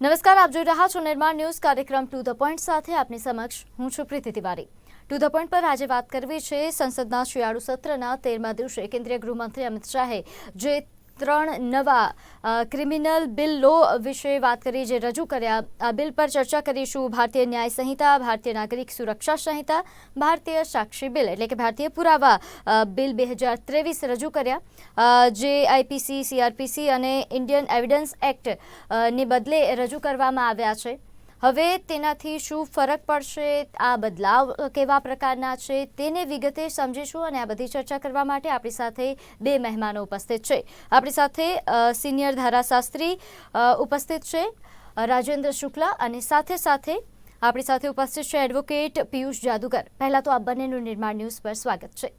નમસ્કાર, આપ જોઈ રહ્યા છો નિર્માણ ન્યૂઝ કાર્યક્રમ ટુ ધ પોઈન્ટ સાથે આપની સમક્ષ હું છું Preeti Tiwari. To the point પર આજે વાત કરવી છે સંસદના શિયાળુ સત્રના તેરમા દિવસે કેન્દ્રીય ગૃહમંત્રી અમિત શાહે, જે ત્રણ નવા ક્રિમિનલ બિલ લો વિશે વાત કરી જે રજૂ કર્યા. આ બિલ પર ચર્ચા કરીશું ભારતીય ન્યાય સંહિતા, ભારતીય નાગરિક સુરક્ષા સંહિતા, ભારતીય સાક્ષી બિલ એટલે કે ભારતીય પુરાવા બિલ બે હજાર ત્રેવીસ રજૂ કર્યા. જે આઈપીસી સીઆરપીસી અને ઇન્ડિયન એવિડન્સ એક્ટ ને બદલે રજૂ કરવામાં આવ્યા છે. હવે તેનાથી શું ફરક પડશે? આ બદલાવ કેવા પ્રકારના છે? તેને વિગતે સમજીશું અને આ બધી ચર્ચા કરવા માટે આપણી સાથે બે મહેમાનો ઉપસ્થિત છે. આપણી સાથે સિનિયર ધારાશાસ્ત્રી ઉપસ્થિત છે રાજેન્દ્ર શુક્લા અને સાથે સાથે આપણી સાથે ઉપસ્થિત છે એડવોકેટ પિયુષ જાદુગર પહેલાં તો આ બંનેનું નિર્માણ ન્યૂઝ પર સ્વાગત છે.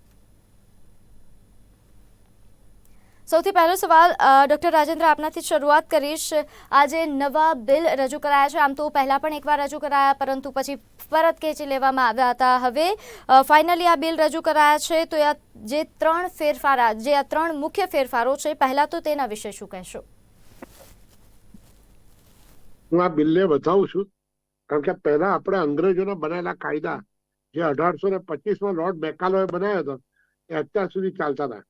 સૌથી પહેલો સવાલ ડૉક્ટર રાજેન્દ્ર આપનાથી શરૂઆત કરીશ. આજે નવા બિલ રજૂ કરાયા છે. આમ તો પહેલાં પણ એકવાર રજૂ કરાયા, પરંતુ પછી પરત ખેંચી લેવામાં આવ્યા હતા. હવે ફાઇનલી આ બિલ રજૂ કરાયા છે. તો આ જે ત્રણ ફેરફાર જે આ ત્રણ મુખ્ય ફેરફારો છે, પહેલાં તો તેના વિશે શું કહેશો? હું આ બિલને વધાવું છું. કારણ કે પહેલા આપણે અંગ્રેજોના બનાવેલા કાયદા, જે અઢારસો ને પચીસમાં લોર્ડ મેકાલોએ બનાવ્યો હતો, એ અત્યાર સુધી ચાલતા હતા.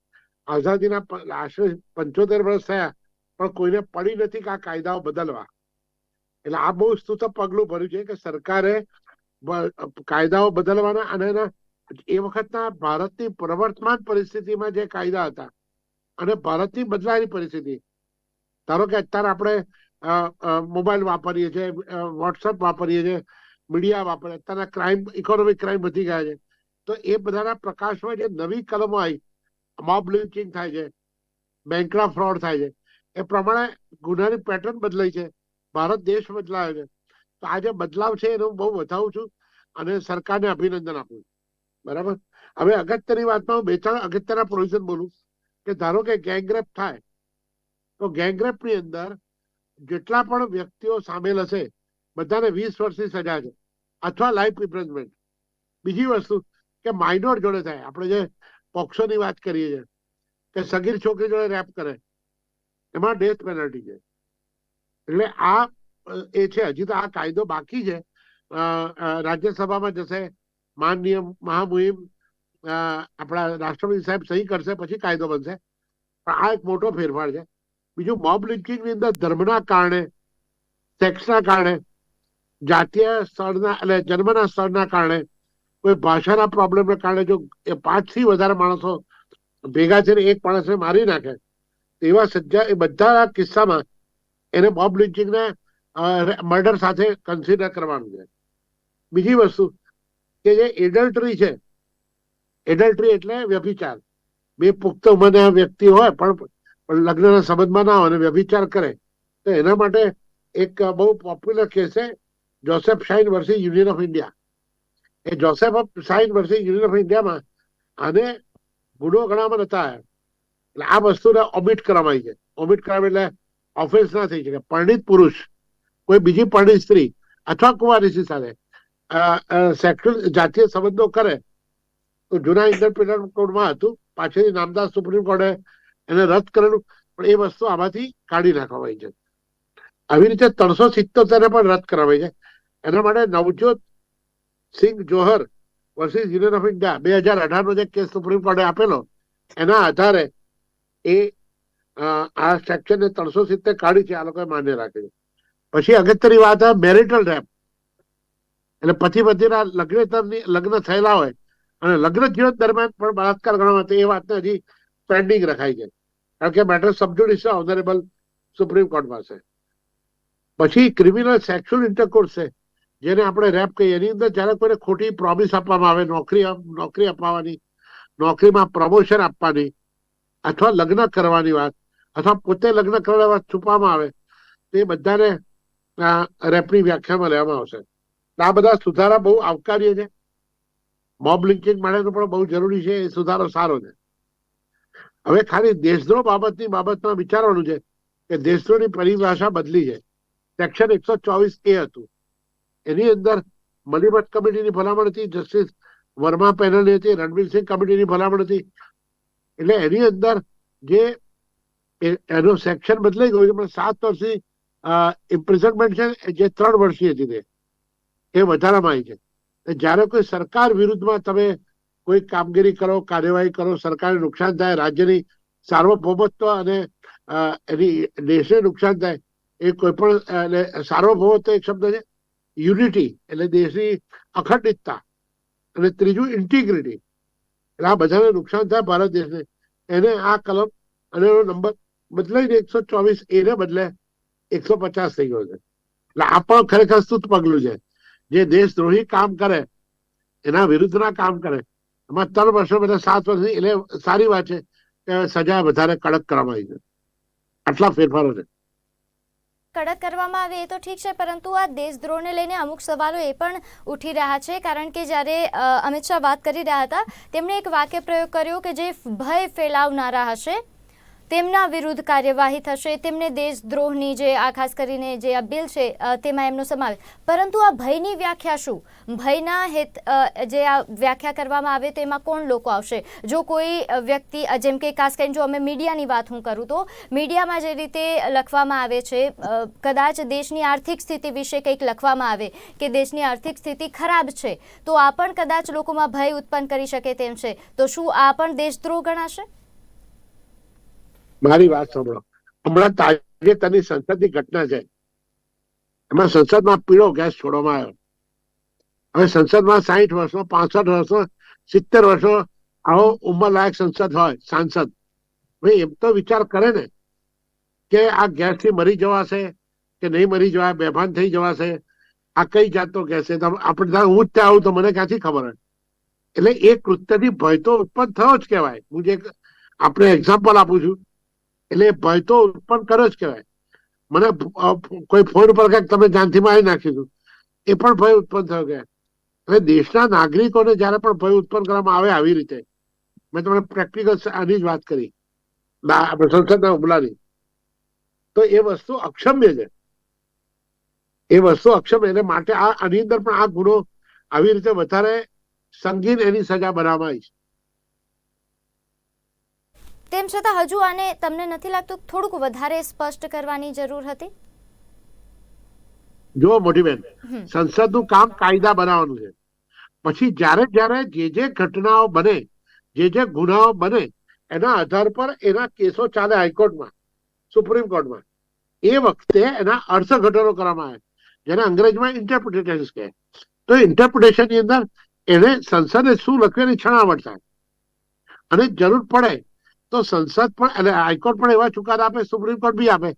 આઝાદીના આશરે પંચોતેર વર્ષ થયા, પણ કોઈને પડી નથી કે આ કાયદાઓ બદલવા. એટલે આ બહુ સ્તુત પગલું ભર્યું છે કે સરકારે કાયદાઓ બદલવાના અને એના, એ વખતના ભારતની પ્રવર્તમાન પરિસ્થિતિમાં જે કાયદા હતા અને ભારતની બદલાયેલી પરિસ્થિતિ. ધારો કે અત્યારે આપણે મોબાઈલ વાપરીએ છીએ વોટ્સઅપ વાપરીએ છીએ, મીડિયા વાપરીએ અત્યારના ક્રાઇમ, ઇકોનોમિક ક્રાઇમ વધી ગયા છે. તો એ બધાના પ્રકાશમાં જે નવી કલમો આવી મોબ લિંચિંગ થાય છે, બેંકના ફ્રોડ થાય છે. એ પ્રમાણે ગુનાની પેટર્ન બદલાઈ છે. ભારત દેશ બદલાયો છે. તો આ જે બદલાવ છે એનો બહુ વધાવું છું અને સરકારને અભિનંદન આપું બરાબર? હવે અગત્યની વાતમાં હું બે ત્રણ અગત્યના પ્રોવિઝન બોલું કે ધારો કે ગેંગરેપ થાય, તો ગેંગરેપની અંદર જેટલા પણ વ્યક્તિઓ સામેલ હશે, બધાને વીસ વર્ષની સજા છે. અથવા લાઈફ ઇમ્પ્રેઝમેન્ટ બીજી વસ્તુ કે માઇનોર જોડે થાય. આપણે જે પોક્સોની વાત કરીએ છીએ કે સગીર છોકરી જોડે રેપ કરે. એમાં ડેથ પેનલ્ટી છે. એટલે આ, એ છે, હજી તો આ કાયદો બાકી છે. રાજ્યસભામાં જશે, માનનીય મહામુહિમ આપણા રાષ્ટ્રપતિ સાહેબ સહી કરશે, પછી કાયદો બનશે. પણ આ એક મોટો ફેરફાર છે. બીજું મોબ લિંકિંગની અંદર ધર્મના કારણે સેક્સના કારણે, જાતીય સ્થળના એટલે જન્મના સ્થળના કારણે કોઈ ભાષાના પ્રોબ્લેમને કારણે જો એ પાંચથી વધારે માણસો ભેગા થઈને એક માણસને મારી નાખે એવા સજ્જા એ બધા કિસ્સામાં એને બોબ લિંચિંગને મર્ડર સાથે કન્સિડર કરવાનું છે. બીજી વસ્તુ કે જે એડલ્ટરી છે એડલ્ટરી એટલે વ્યભિચાર. બે પુખ્ત ઉંમરના વ્યક્તિ હોય પણ લગ્નના સંબંધમાં ના હોય અને વ્યભિચાર કરે, તો એના માટે એક બહુ પોપ્યુલર કેસ છે Joseph Shine versus union of India A Joseph Shine versus union of ઇન્ડિયામાં આને ગુનો ગણામાં નતા એટલે આ વસ્તુને ઓમિટ કરવામાં આવી છે. ઓમિટ કરવામાં એટલે ઓફેન્સ ના થઈ શકે. પરણિત પુરુષ, કોઈ બીજી પરણિત સ્ત્રી અથવા કુંવારી સ્ત્રી સાથે સેક્સ્યુઅલ જાતીય સંબંધો કરે, તો જૂના ઇન્ટરપ્રિટર કોડમાં હતું, પાછળથી નામદાસ સુપ્રીમ કોર્ટે એને રદ કરેલું, પણ એ વસ્તુ આમાંથી કાઢી નાખવામાં આવી છે. આવી રીતે ત્રણસો સિત્તોતેર પણ રદ કરવામાં છે. એના માટે Navjot Singh Johar versus union of India બે હજાર અઢાર નો જે કેસ સુપ્રીમ કોર્ટે આપેલો, એના આધારે એ આ સેક્શનને ત્રણસો સિત્તેર કાઢી છે, આ લોકોએ માન્ય રાખી છે. પછી અગત્યની વાત મેરિટલ રેપ. એટલે પતિ પતિના લગ્નેતરની લગ્ન થયેલા હોય અને લગ્ન જીવન દરમિયાન પણ બળાત્કાર ગણવામાં આવે એ વાતને હજી પેન્ડિંગ રખાઈ છે. કારણ કે મેટર સબજુડિસ છે, ઓનરેબલ સુપ્રીમ કોર્ટ પાસે. પછી ક્રિમિનલ સેક્સ્યુઅલ ઇન્ટરકોર્સ છે. જેને આપણે રેપ કહીએ, એની અંદર જ્યારે કોઈને ખોટી પ્રોમિસ આપવામાં આવે, નોકરી નોકરી અપાવવાની, નોકરીમાં પ્રમોશન આપવાની, અથવા લગ્ન કરવાની વાત, અથવા પોતે લગ્ન કરવાની વાત છુપાવવામાં આવે, તે બધાને રેપની વ્યાખ્યામાં લેવામાં આવશે. આ બધા સુધારા બહુ આવકાર્ય છે. મોબ લિંકિંગ માટેનું પણ બહુ જરૂરી છે, એ સુધારો સારો છે. હવે ખાલી દેશદ્રોહ બાબતની બાબતમાં વિચારવાનું છે કે દેશદ્રોહની પરિભાષા બદલી છે. સેક્શન એકસો ચોવીસ એ હતું. એની અંદર મલિમત કમિટીની ભલામણ હતી, જસ્ટિસ વર્મા પેનલની હતી, રણવીરસિંહ કમિટીની ભલામણ હતી. એટલે એની અંદર જે એનો સેક્શન બદલાઈ ગયો છે પણ સાત વર્ષથી ઇમ્પ્રિઝનમેન્ટ છે જે ત્રણ વર્ષની હતી તે, એ વધારામાં આવી છે. જ્યારે કોઈ સરકાર વિરુદ્ધમાં તમે કોઈ કામગીરી કરો, કાર્યવાહી કરો, સરકારને નુકસાન થાય, રાજ્યની સાર્વભૌમત્વ અને એની દેશને નુકસાન થાય, એ કોઈ પણ એટલે સાર્વભૌમત્વ એક શબ્દ છે યુનિટી એટલે દેશની અખંડિતતા અને ત્રીજું ઇન્ટિગ્રિટી એટલે આ બધાને નુકસાન થાય ભારત દેશને. એને આ કલમ અને એનો નંબર બદલાઈને એકસો ચોવીસ એને બદલે એકસો પચાસ થઈ ગયો છે. એટલે આ પણ ખરેખર સ્તુત પગલું છે. જે દેશદ્રોહી કામ કરે, એના વિરુદ્ધના કામ કરે, એમાં ત્રણ વર્ષો બધા સાત વર્ષની, એટલે સારી વાત છે કે સજા વધારે કડક કરવામાં આવી છે. આટલા ફેરફારો છે. કડક કરવામાં આવે એ તો ઠીક છે, પરંતુ આ દેશદ્રોહને લઈને અમુક સવાલો એ પણ ઉઠી રહ્યા છે. કારણ કે જ્યારે અમિત શાહ વાત કરી રહ્યા હતા, તેમણે એક વાક્ય પ્રયોગ કર્યો કે જે ભય ફેલાવનારા હશે. તેમના વિરુદ્ધ કાર્યવાહી થશે, તેમને દેશદ્રોહની જે આ ખાસ કરીને જે આ બિલ છે તેમાં એમનો સમાવેશ. પરંતુ આ ભયની વ્યાખ્યા શું? ભયના હેત જે આ વ્યાખ્યા કરવામાં આવે તેમાં કોણ લોકો આવશે? જો કોઈ વ્યક્તિ જેમ કે ખાસ કરીને જો અમે મીડિયાની વાત હું કરું તો, મીડિયામાં જે રીતે લખવામાં આવે છે કદાચ દેશની આર્થિક સ્થિતિ વિશે કંઈક લખવામાં આવે કે દેશની આર્થિક સ્થિતિ ખરાબ છે, તો આ પણ કદાચ લોકોમાં ભય ઉત્પન્ન કરી શકે તેમ છે. તો શું આ પણ દેશદ્રોહ ગણાશે? મારી વાત સાંભળો. હમણાં તાજેતરની સંસદની ઘટના છે. એમાં સંસદમાં પીળો ગેસ છોડવામાં આવ્યો. હવે સંસદમાં સાહીઠ વર્ષનો પાસઠ વર્ષનો સિત્તેર વર્ષનો આવો ઉંમરલાયક સંસદ હોય, સાંસદ. ભાઈ એમ તો વિચાર કરે ને કે આ ગેસથી મરી જવાશે કે નહીં મરી જવાય, બેભાન થઈ જવાશે, આ કઈ જાતનો ગેસ છે? આપણે હું જ ત્યાં આવું તો મને ક્યાંથી ખબર હોય? એટલે એ કૃત્યથી ભય તો ઉત્પન્ન થયો જ કહેવાય. હું જે આપણે એક્ઝામ્પલ આપું છું. એટલે ભય તો ઉત્પન્ન કરે જ કહેવાય. મને કોઈ ફોન પર કંઈક તમે જાનથી મારી નાખી દો. એ પણ ભય ઉત્પન્ન થયો કે. હવે દેશના નાગરિકોને જ્યારે પણ ભય ઉત્પન્ન કરવામાં આવે આવી રીતે, મેં તમને પ્રેક્ટિકલ આની જ વાત કરી. સંસદના હુમલાની. તો એ વસ્તુ અક્ષમ્ય છે. એ વસ્તુ અક્ષમ્ય એને માટે આ, આની અંદર પણ આ ગુનો આવી રીતે વધારે સંગીન એની સજા બનાવવામાં આવી છે. તેમ છતાં હજુ આને તમને નથી લાગતું થોડુંક વધારે સ્પષ્ટ કરવાની જરૂર હતી? જો મોટી બેન સંસદનું કામ કાયદા બનાવવાનું છે. પછી જ્યારે જ્યારે જે જે ઘટનાઓ બને જે જે ગુનાઓ બને એના આધાર પર એના કેસો ચાલે હાઈકોર્ટમાં સુપ્રીમ કોર્ટમાં. એ વખતે એના અર્થઘટનો કરવામાં આવે. જેને અંગ્રેજીમાં ઇન્ટરપ્રિટેશન કહે. તો ઇન્ટરપ્રિટેશનની અંદર એને સંસદે શું લખ્યું એની છણાવટ થાય. અને જરૂર પડે તો સંસદ પણ અને હાઈકોર્ટ પણ એવા ચુકાદા આપે, સુપ્રીમ કોર્ટ બી આપે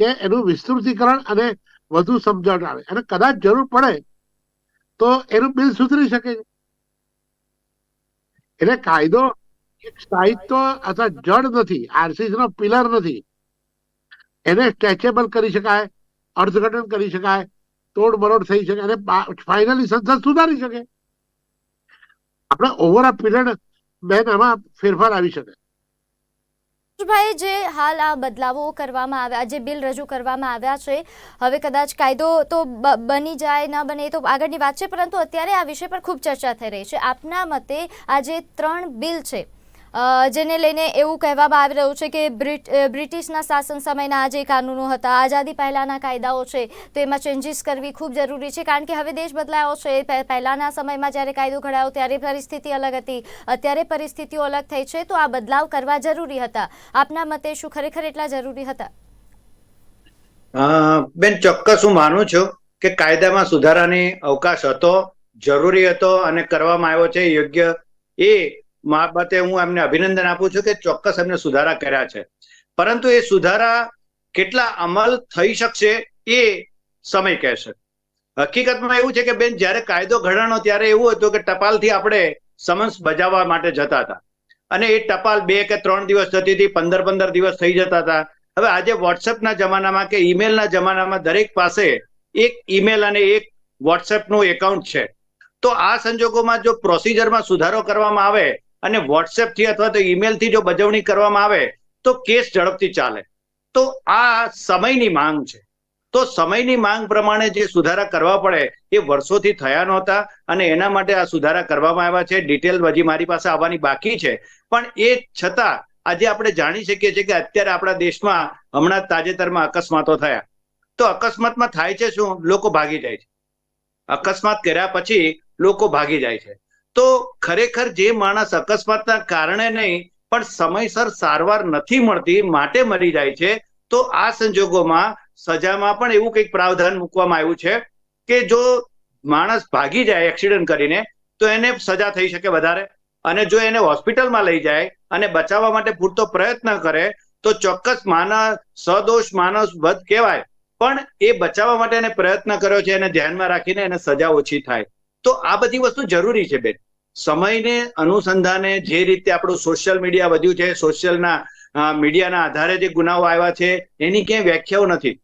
કે એનું વિસ્તૃતિકરણ અને વધુ સમજણ આવે. અને કદાચ જરૂર પડે તો એનું બિલ સુધરી શકે. છે એટલે કાયદો એક સાહિત્ય અથવા જડ નથી, આરસીસી નો પિલર નથી. એને સ્ટ્રેચેબલ કરી શકાય, અર્થઘટન કરી શકાય, તોડમરોડ થઈ શકે અને ફાઇનલી સંસદ સુધારી શકે. આપણે ઓવર અ પિરિયડ, બેન, આમાં ફેરફાર આવી શકે. ભાઈ જે હાલ આ બદલાવો કરવામાં આવ્યા જે બિલ રજૂ કરવામાં આવ્યા છે, હવે કદાચ કાયદો તો બની જાય, ન બને તો આગળની વાત છે, પરંતુ અત્યારે આ વિષય પર ખૂબ ચર્ચા થઈ રહી છે. આપના મતે આ જે ત્રણ બિલ છે જેને લઈને એવું કહેવામાં આવી રહ્યું છે કે બ્રિટિશના શાસન સમયના આ જે કાનૂનો હતા, આઝાદી પહેલાંના કાયદાઓ છે, તો એમાં ચેન્જીસ કરવી ખૂબ જરૂરી છે. કારણ કે હવે દેશ બદલાયો છે. પહેલાના સમયમાં જ્યારે કાયદો ઘડાયો, ત્યારે પરિસ્થિતિ અલગ હતી. અત્યારે પરિસ્થિતિઓ અલગ થઈ છે, તો આ બદલાવ કરવા જરૂરી હતા. આપના મતે શું ખરેખર એટલા જરૂરી હતા? બેન, ચોક્કસ હું માનું છું કે કાયદામાં સુધારાની અવકાશ હતો, જરૂરી હતો અને કરવામાં આવ્યો છે. યોગ્ય એ બાબતે હું એમને અભિનંદન આપું છું કે ચોક્કસ એમને સુધારા કર્યા છે. પરંતુ એ સુધારા કેટલા અમલ થઈ શકશે એ સમય કહેશે હકીકતમાં એવું છે કે બેન, જ્યારે કાયદો ઘડાણો ત્યારે એવું હતું કે ટપાલથી આપણે સમન્સ બજાવવા માટે જતા હતા. અને એ ટપાલ બે કે ત્રણ દિવસ જતી હતી, પંદર પંદર દિવસ થઈ જતા હતા. હવે આજે વોટ્સએપના જમાનામાં કે ઈમેલના જમાનામાં દરેક પાસે એક ઈમેલ અને એક વોટ્સએપનું એકાઉન્ટ છે. તો આ સંજોગોમાં જો પ્રોસિજરમાં સુધારો કરવામાં આવે અને વોટ્સએપથી અથવા તો ઈમેલથી જો બજવણી કરવામાં આવે, તો કેસ ઝડપથી ચાલે. તો આ સમયની માંગ છે. તો સમયની માંગ પ્રમાણે જે સુધારા કરવા પડે, એ વર્ષોથી થયા નહોતા અને એના માટે આ સુધારા કરવામાં આવ્યા છે. ડિટેલ હજી મારી પાસે આવવાની બાકી છે. પણ એ છતાં, આજે આપણે જાણી શકીએ છીએ કે અત્યારે આપણા દેશમાં હમણાં તાજેતરમાં અકસ્માતો થયા. તો અકસ્માતમાં થાય છે શું? લોકો ભાગી જાય છે. અકસ્માત કર્યા પછી લોકો ભાગી જાય છે. તો ખરેખર જે માણસ અકસ્માતના કારણે નહીં, પણ સમયસર સારવાર નથી મળતી, માટે મરી જાય છે, તો આ સંજોગોમાં સજામાં પણ એવું કંઈક પ્રાવધાન મૂકવામાં આવ્યું છે કે જો માણસ ભાગી જાય એક્સિડન્ટ કરીને, તો એને સજા થઈ શકે વધારે. અને જો એને હોસ્પિટલમાં લઈ જાય અને બચાવવા માટે પૂરતો પ્રયત્ન કરે, તો ચોક્કસ માનસ, સદોષ માનસ વધ કહેવાય. પણ એ બચાવવા માટે એને પ્રયત્ન કર્યો છે, એને ધ્યાનમાં રાખીને એને સજા ઓછી થાય. તો આ બધી વસ્તુ જરૂરી છે બેન. સમયને, અનુસંધાને જે રીતે આપણું સોશિયલ મીડિયા વધ્યું છે સોશિયલના મીડિયાના આધારે જે ગુનાઓ આવ્યા છે, એની ક્યાંય વ્યાખ્યાઓ નથી.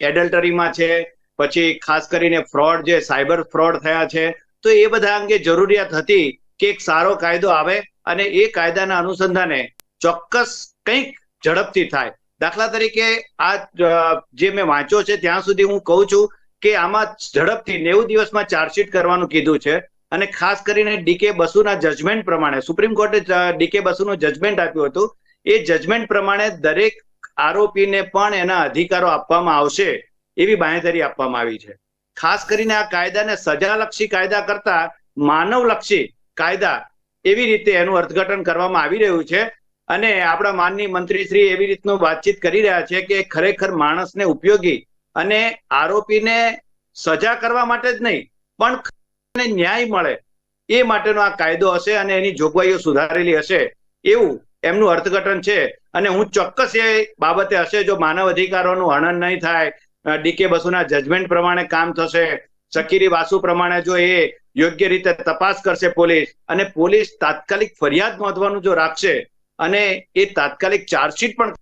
એડલ્ટરીમાં છે, પછી ખાસ કરીને ફ્રોડ જે સાયબર ફ્રોડ થયા છે, તો એ બધા અંગે જરૂરિયાત હતી કે એક સારો કાયદો આવે અને એ કાયદાના અનુસંધાને ચોક્કસ કંઈક ઝડપથી થાય. દાખલા તરીકે આ જે મેં વાંચ્યો છે, ત્યાં સુધી હું કહું છું કે આમાં ઝડપથી નેવું દિવસમાં ચાર્જશીટ કરવાનું કીધું છે. અને ખાસ કરીને ડીકે બસુના જજમેન્ટ પ્રમાણે સુપ્રીમ કોર્ટે ડીકે બસુનું જજમેન્ટ આપ્યું હતું. એ જજમેન્ટ પ્રમાણે દરેક આરોપીને પણ એના અધિકારો આપવામાં આવશે એવી બાંહેધરી આપવામાં આવી છે. ખાસ કરીને આ કાયદાને સજાલક્ષી કાયદા કરતા માનવલક્ષી કાયદા એવી રીતે એનું અર્થઘટન કરવામાં આવી રહ્યું છે. અને આપણા માનની મંત્રીશ્રી એવી રીતનું વાતચીત કરી રહ્યા છે કે ખરેખર માણસને ઉપયોગી અને આરોપીને સજા કરવા માટે જ નહીં, પણ ન્યાય મળે. એ માટેનો આ કાયદો હશે અને એની જોગવાઈઓ સુધારેલી હશે એવું એમનું અર્થઘટન છે. અને હું ચોક્કસ એ બાબતે હશે, જો માનવ અધિકારોનું હનન નહીં થાય ડીકે બસુના જજમેન્ટ પ્રમાણે કામ થશે, સકીરી વાસુ પ્રમાણે જો એ યોગ્ય રીતે તપાસ કરશે પોલીસ, અને પોલીસ તાત્કાલિક ફરિયાદ નોંધવાનું જો રાખશે, અને એ તાત્કાલિક ચાર્જશીટ પણ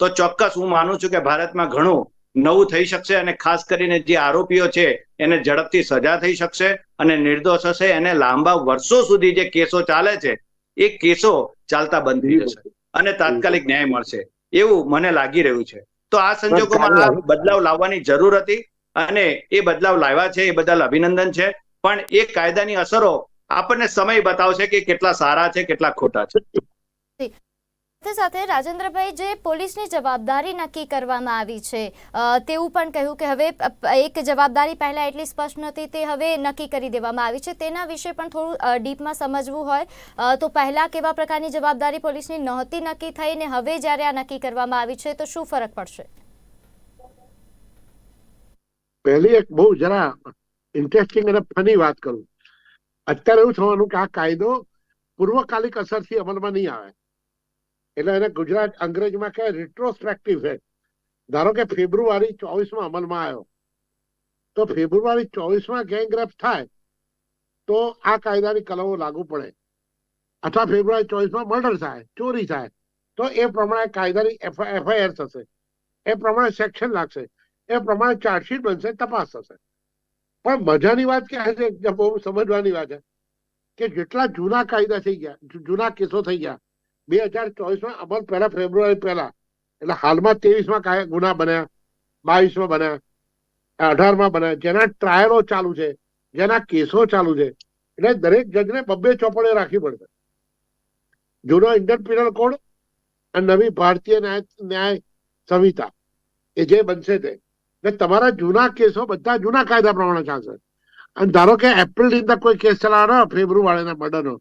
તો ચોક્કસ હું માનું છું કે ભારતમાં ઘણું નવું થઈ શકશે અને ખાસ કરીને જે આરોપીઓ છે એને ઝડપથી સજા થઈ શકશે અને નિર્દોષ હશે. એને લાંબા વર્ષો સુધી જે કેસો ચાલે છે એ કેસો ચાલતા બંધ થઈ જશે અને તાત્કાલિક ન્યાય મળશે. એવું મને લાગી રહ્યું છે. તો આ સંજોગોમાં આ બદલાવ લાવવાની જરૂર હતી અને એ બદલાવ લાવ્યા છે એ બદલ અભિનંદન છે. પણ એ કાયદાની અસરો આપણને સમય બતાવશે કે કેટલા સારા છે કેટલા ખોટા છે. સાથે સાથે રાજેન્દ્રભાઈ, જે પોલીસની જવાબદારી નક્કી કરવામાં આવી છે તેવું પણ કહ્યું કે હવે એક જવાબદારી પહેલા એટલી સ્પષ્ટ નથી તે હવે નક્કી કરી દેવામાં આવી છે. તેના વિશે પણ થોડું ડીપમાં સમજવું હોય તો પહેલાં કેવા પ્રકારની જવાબદારી પોલીસની નહોતી નક્કી થઈ ને હવે જ્યારે આ નક્કી કરવામાં આવી છે, તો શું ફરક પડશે? પહેલી એક બહુ જરા ઇન્ટરેસ્ટિંગ અને ફની વાત કરું. અત્યારે એવું થવાનું કે આ કાયદો પૂર્વકાલિક અસરથી અમલમાં નહીં આવે. એટલે એને ગુજરાત, અંગ્રેજીમાં કહે રિટ્રોસ્પેક્ટિવ છે. ધારો કે ફેબ્રુઆરી ચોવીસમાં અમલમાં આવ્યો. તો ફેબ્રુઆરી ચોવીસમાં ગેંગરેપ થાય, તો આ કાયદાની કલમો લાગુ પડે. અથવા ફેબ્રુઆરી ચોવીસમાં મર્ડર થાય, ચોરી થાય, તો એ પ્રમાણે કાયદાની એફઆઈઆર થશે. એ પ્રમાણે સેક્શન લાગશે. એ પ્રમાણે ચાર્જશીટ બનશે, તપાસ થશે. પણ મજાની વાત કે છે? બહુ સમજવાની વાત છે. કે જેટલા જૂના કાયદા થઈ ગયા જૂના કેસો થઈ ગયા બે હજાર ચોવીસમાં અમલ પહેલા, ફેબ્રુઆરી પહેલા. એટલે હાલમાં ત્રેવીસમાં ગુના બન્યા, બાવીસમાં બન્યા, અઢારમાં બન્યા. જેના ટ્રાયલો ચાલુ છે, જેના કેસો ચાલુ છે, એટલે દરેક જજને બબ્બે ચોપડે રાખવી પડશે જૂનો ઇન્ડિયન પિનલ કોડ અને નવી ભારતીય ન્યાય ન્યાય સંહિતા, એ જે બનશે તે. એટલે તમારા જૂના કેસો બધા જૂના કાયદા પ્રમાણે ચાલશે. અને ધારો કે એપ્રિલ કોઈ કેસ ચલાવવાનો, ફેબ્રુઆરીના મર્ડરનો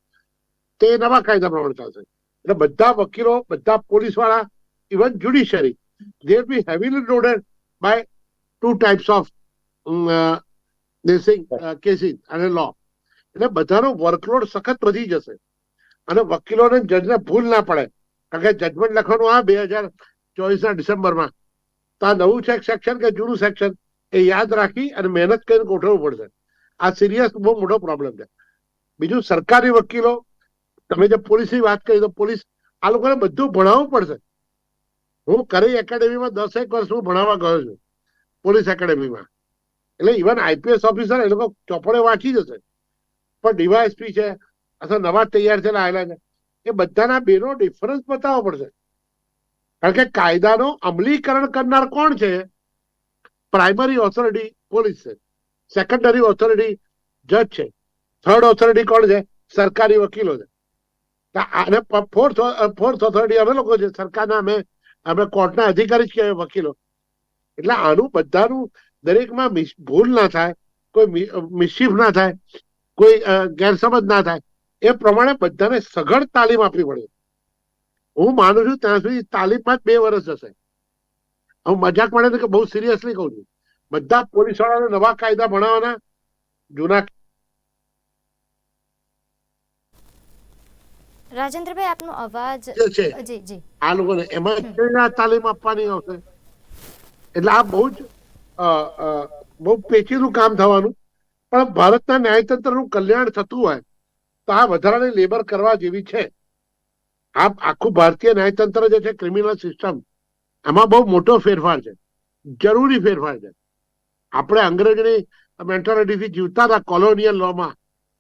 તે નવા કાયદા પ્રમાણે ચાલશે. એટલે બધા વકીલો, બધા પોલીસવાળા even judiciary there be heavily loaded by two types of cases અને લો એટલે બધાનો વર્કલોડ સખત વધી જશે. અને વકીલોને જજને ભૂલ ના પડે. કારણ કે જજમેન્ટ લખવાનું આ બે હજાર ચોવીસના ડિસેમ્બરમાં. તો આ નવું છે સેક્શન કે જૂનું સેક્શન એ યાદ રાખી અને મહેનત કરીને ગોઠવવું પડશે. આ સિરિયસ બહુ મોટો પ્રોબ્લેમ છે. બીજું સરકારી વકીલો તમે જે પોલીસની વાત કરી, તો પોલીસ આ લોકોને બધું ભણાવવું પડશે. હું કરી એકેડેમીમાં દસેક વર્ષ હું ભણાવવા ગયો છું, પોલીસ એકેડેમીમાં. એટલે ઇવન આઈપીએસ ઓફિસર એ લોકો ચોપડે વાંચી જશે. પણ ડીવાયએસપી છે, અથવા નવા તૈયાર થયેલા આવેલા છે, એ બધાના બેનો ડિફરન્સ બતાવવો પડશે. કારણ કે કાયદાનો અમલીકરણ કરનાર કોણ છે? પ્રાઇમરી ઓથોરિટી પોલીસ છે. સેકન્ડરી ઓથોરિટી જજ છે. થર્ડ ઓથોરિટી કોણ છે? સરકારી વકીલો છે. આને ફોર્થ ફોર્થ ઓથોરિટી અમે લોકો છે, સરકારના અમે અમે કોર્ટના અધિકારી જ કહેવાય વકીલો. એટલે આનું બધાનું દરેકમાં ભૂલ ના થાય, કોઈ મિ- ના થાય, કોઈ ગેરસમજ ના થાય, એ પ્રમાણે બધાને સઘળ તાલીમ આપવી પડે. હું માનું છું ત્યાં સુધી તાલીમમાં જ બે વર્ષ જશે. હું મજાક પડે કે બહુ સિરિયસલી કહું છું. બધા પોલીસ વાળાને નવા કાયદા ભણાવવાના, જૂના રાજેન્દ્રભાઈ આપનો અવાજ જી જી આ લોકોને એમાં કેના તાલીમ આપવાની આવશે? એટલે આ બહુ જ બહુ પેચીનું કામ થવાનું. પણ ભારતના ન્યાયતંત્રનું કલ્યાણ થતું હોય તો આ વધારાની લેબર કરવા જેવી છે. આ આખું ભારતીય ન્યાયતંત્ર જે છે ક્રિમિનલ સિસ્ટમ એમાં બહુ મોટો ફેરફાર છે. જરૂરી ફેરફાર છે. આપણે અંગ્રેજની મેન્ટાલિટીથી જીવતા હતા કોલોનિયલ લોમાં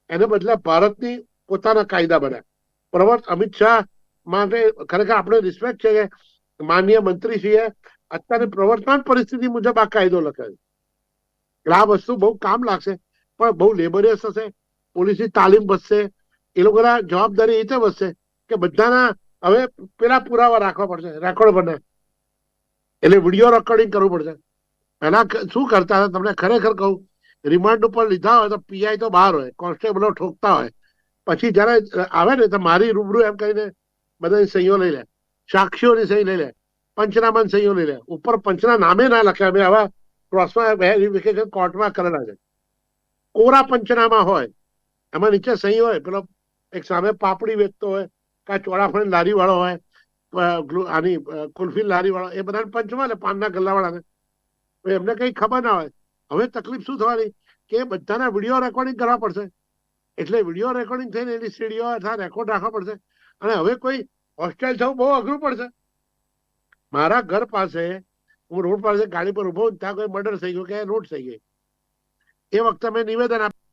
એને બદલે ભારતની પોતાના કાયદા બન્યા બરાબર? અમિત શાહ માટે ખરેખર આપણે રિસ્પેક્ટ છે કે માનનીય મંત્રીશ્રીએ અત્યારે પ્રવર્તમાન પરિસ્થિતિ મુજબ આ કાયદો લખ્યો એટલે આ વસ્તુ બહુ કામ લાગશે, પણ બહુ લેબરિયસ હશે, પોલીસની તાલીમ વધશે, એ લોકોના જવાબદારી રીતે વધશે કે બધાના હવે પેલા પુરાવા રાખવા પડશે, રેકોર્ડ બને. એટલે વીડિયો રેકોર્ડિંગ કરવું પડશે. પહેલા શું કરતા હતા? તમને ખરેખર કહું, રિમાન્ડ ઉપર લીધા હોય તો પીઆઈ તો બહાર હોય, કોન્સ્ટેબલો ઠોકતા હોય. પછી જયારે આવે ને તો મારી રૂબરૂ એમ કહીને બધાની સહીઓ લઈ લે, સાક્ષીઓની સહી લઈ લે, પંચનામાની સહીઓ લઈ લે. ઉપર પંચના નામે ના લખ્યા અમે આવા ક્રોસમાં વેરિફિકેશન કોર્ટમાં કરેલા છે. કોરા પંચનામા હોય, એમાં નીચે સહી હોય, પેલો એક સામે પાપડી વેચતો હોય કાં ચોળાફળી લારી વાળો હોય આની કુલ્ફી લારી વાળો એ બધાને પંચમાં લે પાનના ગલ્લાવાળાને. એમને કઈ ખબર ના હોય. હવે તકલીફ શું થવાની? કે બધાના વીડિયો રેકોર્ડિંગ કરવા પડશે. એટલે વીડિયો રેકોર્ડિંગ થઈને એની સીડીઓ અથવા રેકોર્ડ રાખવા પડશે. અને હવે કોઈ હોસ્ટેલ થવું બહુ અઘરું પડશે. મારા ઘર પાસે, હું રોડ પાસે ગાડી પર ઊભો ત્યાં કોઈ મર્ડર થઈ ગયો કે રોડ થઈ ગઈ. એ વખતે મેં નિવેદન આપ્યું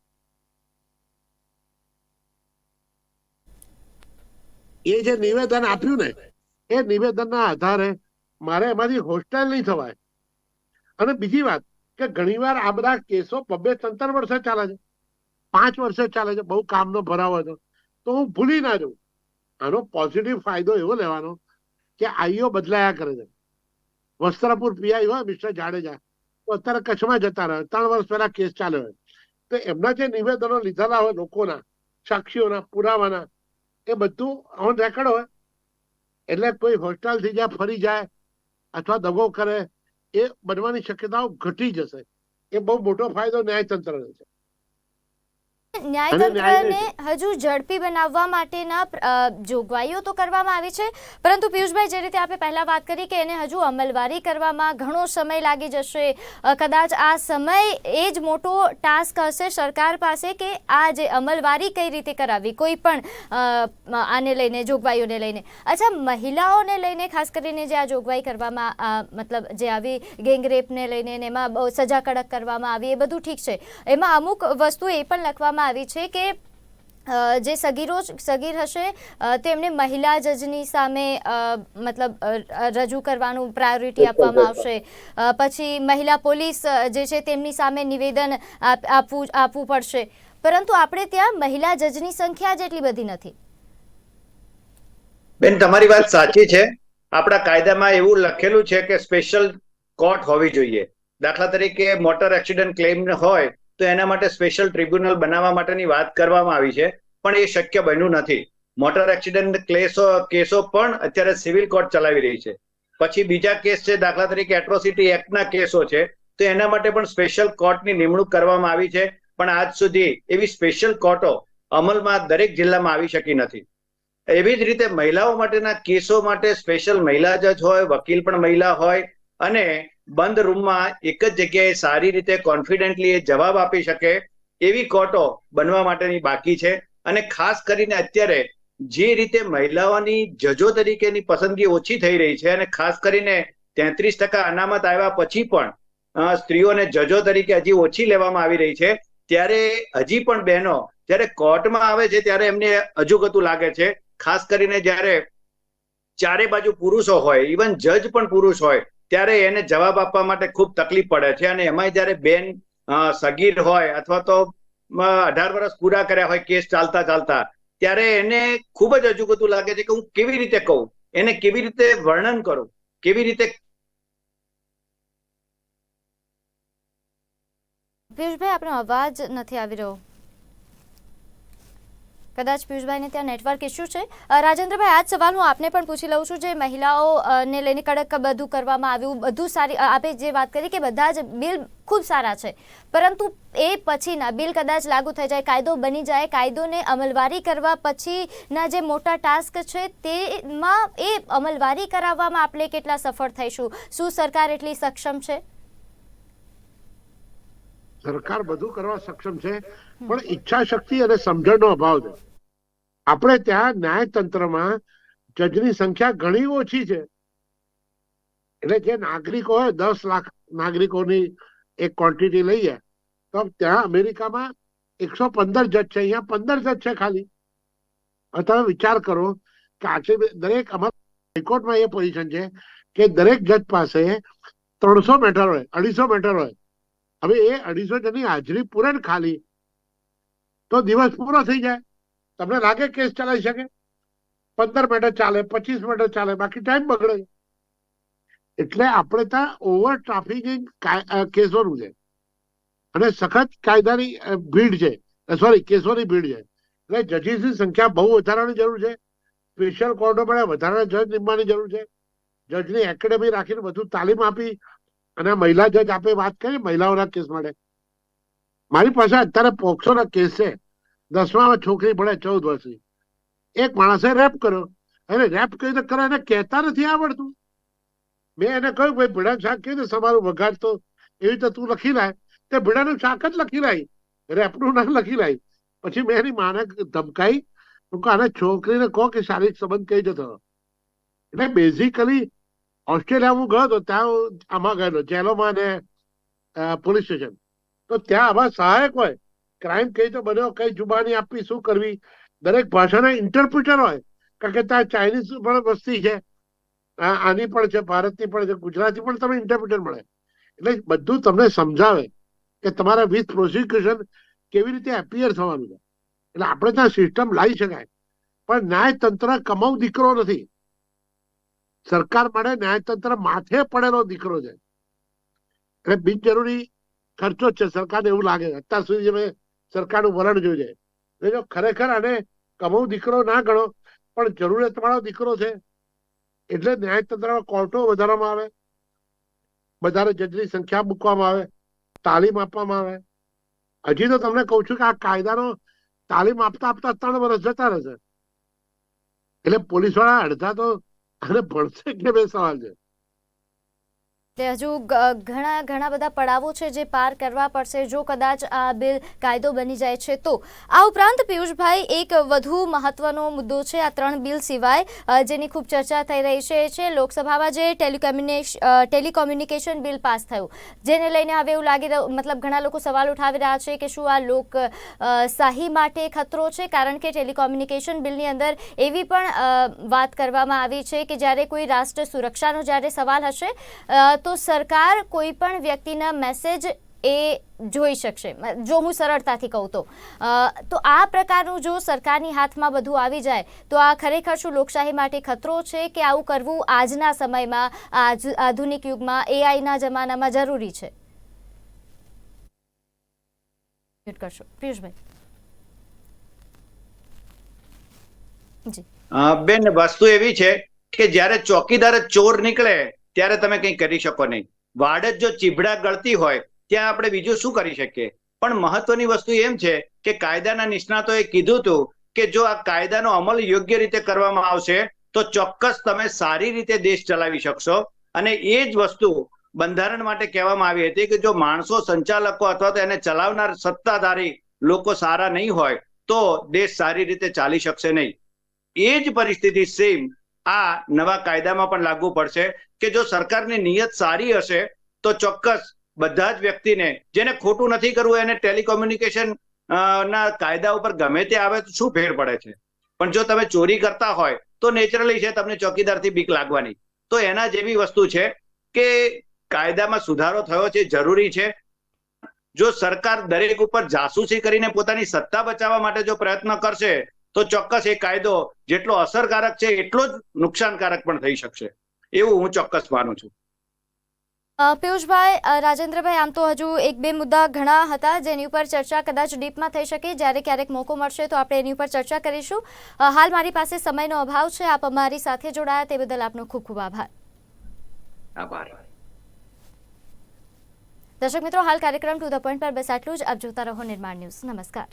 એ જે નિવેદન આપ્યું ને, એ નિવેદનના આધારે મારે એમાંથી હોસ્ટેલ નહીં થવાય. અને બીજી વાત કે ઘણીવાર આ બધા કેસો બબે તંત્ર વર્ષે ચાલે છે. પાંચ વર્ષે ચાલે છે, બહુ કામનો ભરાવો હતો તો હું ભૂલી ના જઉં. આનો પોઝિટિવ ફાયદો એવો લેવાનો કે આઈઓ બદલાયા કરે છે. વસ્ત્રાપુર પીઆઈ હોય, મિસ્ટર જાડેજા, તો અત્યારે કચ્છમાં જતા રહે. ત્રણ વર્ષ પહેલા કેસ ચાલ્યો હોય. તો એમના જે નિવેદનો લીધેલા હોય લોકોના, સાક્ષીઓના, પુરાવાના, એ બધું ઓન રેકોર્ડ હોય. એટલે કોઈ હોસ્ટેલ જ્યાં જાય ફરી જાય અથવા દગો કરે, એ બનવાની શક્યતાઓ ઘટી જશે. એ બહુ મોટો ફાયદો ન્યાયતંત્રનો છે. ન્યાયતંત્રને હજુ ઝડપી બનાવવા માટેના જોગવાઈઓ તો કરવામાં આવી છે. પરંતુ પિયુષભાઈ જે રીતે આપણે પહેલા વાત કરી કે એને હજુ અમલવારી કરવામાં ઘણો સમય લાગી જશે કદાચ આ સમય એ જ મોટો ટાસ્ક હશે સરકાર પાસે કે આ જે અમલવારી કઈ રીતે કરાવવી કોઈ પણ આને લઈને જોગવાઈઓને લઈને. અચ્છા મહિલાઓને લઈને ખાસ કરીને જે આ જોગવાઈ કરવામાં મતલબ જે આવી ગેંગરેપને લઈને એમાં બહુ સજા કડક કરવામાં આવી એ બધું ઠીક છે. એમાં અમુક વસ્તુ એ પણ લખવામાં આવી છે કે જે સગીરો સગીર હશે તેમને મહિલા જજની સામે મતલબ રજૂ કરવાનું પ્રાયોરિટી આપવામાં આવશે. પછી મહિલા પોલીસ જે છે તેમની સામે નિવેદન આપવું આપવું પડશે. પરંતુ આપણે ત્યાં મહિલા જજની સંખ્યા જેટલી બધી નથી. બેન તમારી વાત સાચી છે. આપણા કાયદામાં એવું લખેલું છે કે સ્પેશિયલ કોર્ટ હોવી જોઈએ. દાખલા તરીકે મોટર એક્સિડન્ટ ક્લેમ હોય તો એના માટે સ્પેશિયલ ટ્રિબ્યુનલ બનાવવા માટેની વાત કરવામાં આવી છે, પણ એ શક્ય બન્યું નથી. મોટર એક્સિડન્ટ કેસો કેસો પણ અત્યારે સિવિલ કોર્ટ ચલાવી રહી છે. પછી બીજા કેસ છે, દાખલા તરીકે એટ્રોસિટી એક્ટના કેસો છે, તો એના માટે પણ સ્પેશિયલ કોર્ટની નિમણૂક કરવામાં આવી છે, પણ આજ સુધી એવી સ્પેશિયલ કોર્ટો અમલમાં દરેક જિલ્લામાં આવી શકી નથી. એવી જ રીતે મહિલાઓ માટેના કેસો માટે સ્પેશિયલ મહિલા જજ હોય, વકીલ પણ મહિલા હોય, અને બંધ રૂમમાં એક જ જગ્યાએ સારી રીતે કોન્ફિડન્ટલી એ જવાબ આપી શકે એવી કોર્ટો બનવા માટેની બાકી છે. અને ખાસ કરીને અત્યારે જે રીતે મહિલાઓની જજો તરીકેની પસંદગી ઓછી થઈ રહી છે અને ખાસ કરીને તેત્રીસ ટકા અનામત આવ્યા પછી પણ સ્ત્રીઓને જજો તરીકે હજી ઓછી લેવામાં આવી રહી છે. ત્યારે હજી પણ બહેનો, જ્યારે કોર્ટમાં આવે છે ત્યારે એમને અજુગતું લાગે છે. ખાસ કરીને જ્યારે ચારે બાજુ પુરુષો હોય, ઇવન જજ પણ પુરુષ હોય ત્યારે એને જવાબ આપવા માટે ખૂબ તકલીફ પડે છે અને એમાંય જ્યારે બેન સગીર હોય અથવા તો અઢાર વર્ષ પૂરા કર્યા હોય, કેસ ચાલતા ચાલતા, ત્યારે એને ખૂબ જ અજુગતું લાગે છે કે હું કેવી રીતે કહું? એને કેવી રીતે વર્ણન કરું? કેવી રીતે પિયુષભાઈ, આપણો અવાજ નથી આવી રહ્યો. કદાચ પિયુષભાઈને ત્યાં નેટવર્ક ઇસ્યુ છે. રાજેન્દ્રભાઈ આ જ સવાલ હું આપને પણ પૂછી લઉં છું જે મહિલાઓ ને લઈને કડક બધું કરવામાં આવ્યું, બધું સારી આપે જે વાત કરી કે બધા જ બિલ ખૂબ સારા છે. પરંતુ એ પછીના બિલ કદાચ લાગુ થઈ જાય, કાયદો બની જાય, કાયદોને અમલવારી કરવા પછીના જે મોટા ટાસ્ક છે તેમાં એ અમલવારી કરાવવામાં આપણે કેટલા સફળ થઈશું? શું સરકાર એટલી સક્ષમ છે? સરકાર બધું કરવા સક્ષમ છે, પણ ઈચ્છા શક્તિ અને સમજણનો અભાવ છે. આપણે ત્યાં ન્યાયતંત્રમાં જજની સંખ્યા ઘણી ઓછી છે. એટલે જે નાગરિકો હોય, દસ લાખ નાગરિકોની એક ક્વોન્ટિટી લઈએ, તો ત્યાં અમેરિકામાં એકસો પંદર જજ છે, અહીંયા પંદર જજ છે ખાલી. તમે વિચાર કરો કે આજે દરેક અમારા હાઈકોર્ટમાં એ પોઝિશન છે કે દરેક જજ પાસે ત્રણસો મેટર હોય, અઢીસો મેટર હોય હવે એ અઢીસો જણની હાજરી પૂરે ખાલી. તો દિવસ પૂરો થઈ જાય. તમને લાગે કેસ ચલાવી શકે? પંદર મિનિટ ચાલે, પચીસ મિનિટ ચાલે, બાકી ટાઈમ બગડે. એટલે આપણે ત્યાં ઓવર ટ્રાફિકિંગ કેસોનું છે. અને સખત કાયદાની ભીડ છે. સોરી કેસોની ભીડ છે. એટલે જજીસની સંખ્યા બહુ વધારવાની જરૂર છે. સ્પેશિયલ કોર્ટો માટે વધારાના જજ નિમવાની જરૂર છે. જજની એકેડેમી રાખીને બધું તાલીમ આપી અને મહિલા જજ આપે વાત કરી, મહિલાઓના કેસ માટે મારી પાસે અત્યારે પોક્સોના કેસ છે. દસમામાં છોકરી ભણે ચૌદ વર્ષની. એક માણસે રેપ કર્યો. અને રેપ તો કરે એને કહેતા નથી આવડતું. મેં એને કહ્યું, ભાઈ ભીડા શાક કેવી રીતે સમારું? વઘારતો. એવી રીતે તું લખી લાય. તે ભીડાનું શાક જ લખી લાય. રેપનું ના લખી લાય. પછી મેં એની માને ધમકાઈ. આને છોકરીને કહો કે શારીરિક સંબંધ કઈ જતો એટલે બેઝિકલી ઓસ્ટ્રેલિયા હું ગયો તો ત્યાં આમાં ગયેલો, જેલોમાં ને પોલીસ સ્ટેશન. તો ત્યાં આવા સહાયક હોય ક્રાઇમ કઈ તો બન્યો, કઈ જુબાની આપવી, શું કરવી? દરેક ભાષાના ઇન્ટરપ્રિટર હોય, કારણ કે ત્યાં ચાઇનીઝ પણ વસ્તી છે આની પણ છે, ભારતની પણ છે, ગુજરાતી પણ તમને ઇન્ટરપ્રિટર મળે. એટલે બધું તમને સમજાવે કે તમારા વિથ પ્રોસિક્યુશન કેવી રીતે એપિયર થવાનું છે. એટલે આપણે ત્યાં સિસ્ટમ લાવી શકાય. પણ ન્યાયતંત્ર કમાઉ દીકરો નથી. સરકાર માટે ન્યાયતંત્ર માથે પડેલો દીકરો છે. એટલે બિનજરૂરી ખર્ચો છે. સરકારને એવું લાગે. અત્યાર સુધી મેં સરકારનું વલણ જોયું છે. એટલે જો ખરેખર આને કમાઉ દીકરો ના ગણો, પણ જરૂરિયાત વાળો દીકરો છે, એટલે ન્યાયતંત્રમાં કોર્ટો વધારવામાં આવે વધારે જજની સંખ્યા મૂકવામાં આવે, તાલીમ આપવામાં આવે. હજી તો તમને કહું છું કે આ કાયદાનો તાલીમ આપતા આપતા ત્રણ વર્ષ જતા રહેશે. એટલે પોલીસવાળા અડધા તો આને ભણશે કે બે સવાલ છે તે હજુ ઘણા ઘણા બધા પડાવો છે જે પાર કરવા પડશે. જો કદાચ આ બિલ કાયદો બની જાય છે તો. આ ઉપરાંત પિયુષભાઈ, એક વધુ મહત્વનો મુદ્દો છે આ ત્રણ બિલ સિવાય જેની ખૂબ ચર્ચા થઈ રહી છે. છે લોકસભામાં જે ટેલિકોમ્યુનિકેશ ટેલિકોમ્યુનિકેશન બિલ પાસ થયું. જેને લઈને હવે એવું લાગી રહ્યું, મતલબ ઘણા લોકો સવાલ ઉઠાવી રહ્યા છે કે શું આ લોક શાહી માટે ખતરો છે? કારણ કે ટેલિકોમ્યુનિકેશન બિલની અંદર એવી પણ વાત કરવામાં આવી છે કે જ્યારે કોઈ રાષ્ટ્ર સુરક્ષાનો જ્યારે સવાલ હશે તો સરકાર કોઈ પણ વ્યક્તિના મેસેજ એ જોઈ શકશે. જો હું સરળતાથી કહું તો. તો આ પ્રકારનું જો સરકારની હાથમાં બધું આવી જાય, તો આ ખરેખર શું લોકશાહી માટે ખતરો છે કે આવું કરવું આજના સમયમાં, આજ, આધુનિક યુગમાં એઆઈના જમાનામાં જરૂરી છે? બેન, વસ્તુ એવી છે કે જ્યારે ચોકીદાર ચોર નીકળે ત્યારે તમે કંઈ કરી શકો નહીં. વાડજ જો ચીભડા ગળતી હોય, ત્યાં આપણે બીજું શું કરી શકીએ? પણ મહત્વની વસ્તુ એમ છે કે કાયદાના નિષ્ણાતોએ કીધું હતું કે જો આ કાયદાનો અમલ યોગ્ય રીતે કરવામાં આવશે, તો ચોક્કસ તમે સારી રીતે દેશ ચલાવી શકશો. અને એ જ વસ્તુ બંધારણ માટે કહેવામાં આવી હતી કે જો માણસો સંચાલકો અથવા તો એને ચલાવનાર સત્તાધારી લોકો સારા નહીં હોય, તો દેશ સારી રીતે ચાલી શકશે નહીં. એ જ પરિસ્થિતિ સેમ આ નવા કાયદામાં પણ લાગુ પડશે કે જો સરકારની નિયત સારી હશે, તો ચોક્કસ બધા જ વ્યક્તિને, જેને ખોટું નથી કરવું, એને ટેલિકોમ્યુનિકેશન ના કાયદા ઉપર ગમે તે આવે તો શું ફેર પડે છે? પણ જો તમે ચોરી કરતા હોય, તો નેચરલી છે તમને ચોકીદારથી બીક લાગવાની. તો એના જેવી વસ્તુ છે કે કાયદામાં સુધારો થયો છે, જરૂરી છે. જો સરકાર દરેક ઉપર જાસૂસી કરીને પોતાની સત્તા બચાવવા માટે જો પ્રયત્ન કરશે, તો ચોક્કસ એ કાયદો જેટલો અસરકારક છે એટલો જ નુકસાનકારક પણ થઈ શકશે. એવું હું ચોક્કસ માનું છું. અ, પિયુષભાઈ રાજેન્દ્રભાઈ આમ તો હજુ એક બે મુદ્દા ઘણા હતા જેની ઉપર ચર્ચા કદાચ ડીપમાં થઈ શકે. જ્યારે ક્યારેક મોકો મળશે તો આપણે એની ઉપર ચર્ચા કરીશું. હાલ મારી પાસે સમયનો અભાવ છે. આપ અમારી સાથે જોડાયા તે બદલ આપનો ખૂબ ખૂબ આભાર. આભાર. દર્શક મિત્રો હાલ કાર્યક્રમ ટુ ધ પોઈન્ટ પર બસ આટલું જ. આપ જોતા રહો નિર્માણ ન્યૂઝ. નમસ્કાર.